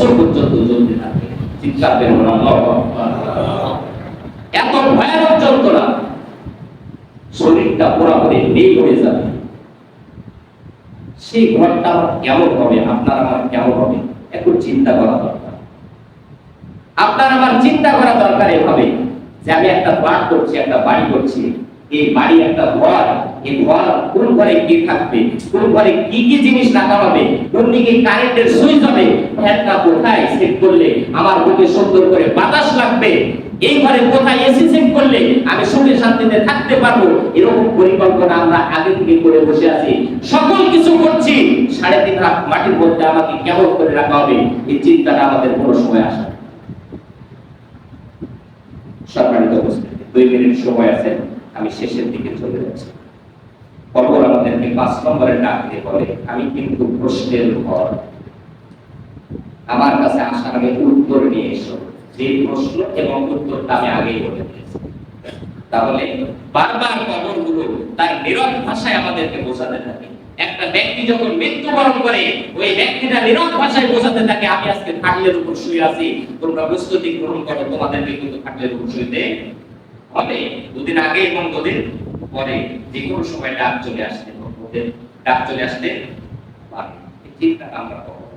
বছর পর্যন্ত চলতে থাকে। চিৎকার করা এত ভয়ানক যন্ত্রণা, শরীরটা পুরোপুরি নেই হয়ে যাবে। সেই ঘরটা কেমন হবে? আপনার আমার কেমন হবে? একটু চিন্তা করা দরকার। আপনার আমার চিন্তা করা দরকার এভাবে যে আমি একটা ফ্ল্যাট করছি, একটা বাড়ি করছি। এই বাড়ি, একটা ঘর, এই ঘর কোন ঘরে কি থাকবে? কোন ঘরে কি কি জিনিস রাখা হবে? কোন দিকে কারেন্টের সুইচ হবে? ফ্যানটা কোথায় সেট করলে আমার বুকে সুন্দর করে বাতাস লাগবে। এই ঘরে কোথায় এসি সেট করলে আমি সুখে শান্তিতে থাকতে পারব? এরকম পরিকল্পনা আমরা আগে থেকে করে বসে আছি। সকল কিছু করছি। সাড়ে তিন হাত মাটির মধ্যে আমাকে কেমন করে রাখা হবে। এই চিন্তাটা আমাদের কোনো সময় আসে দুই মিনিট সময় আছে। আমি শেষের দিকে চলে যাচ্ছি। আমাদেরকে পাঁচ নম্বরে ডাক দিয়ে বলে, আমি কিন্তু প্রশ্নের ঘর। আমার কাছে আসার আগে উত্তর নিয়ে এসো। যে প্রশ্ন এবং উত্তরটা আমি আগেই বলে তাহলে বারবার কবরগুলো তার নীরব ভাষায় আমাদেরকে বোঝাতে থাকে। একটা ব্যক্তি যখন মৃত্যুবরণ করে, ওই ব্যক্তিটা নীরব ভাষায় বোঝাতে থাকে, আমি আজকে খাটলের উপর শুয়ে আছি, তোমরা প্রস্তুতি গ্রহণ করো, তোমাদেরকে কিন্তু খাটলের উপর শুইতে হবে। দুদিন আগে এবং দুদিন পরে যে কোনো সময় ডাক চলে আসতে ডাক চলে আসতে পারে। চিন্তাটা আমরা করব।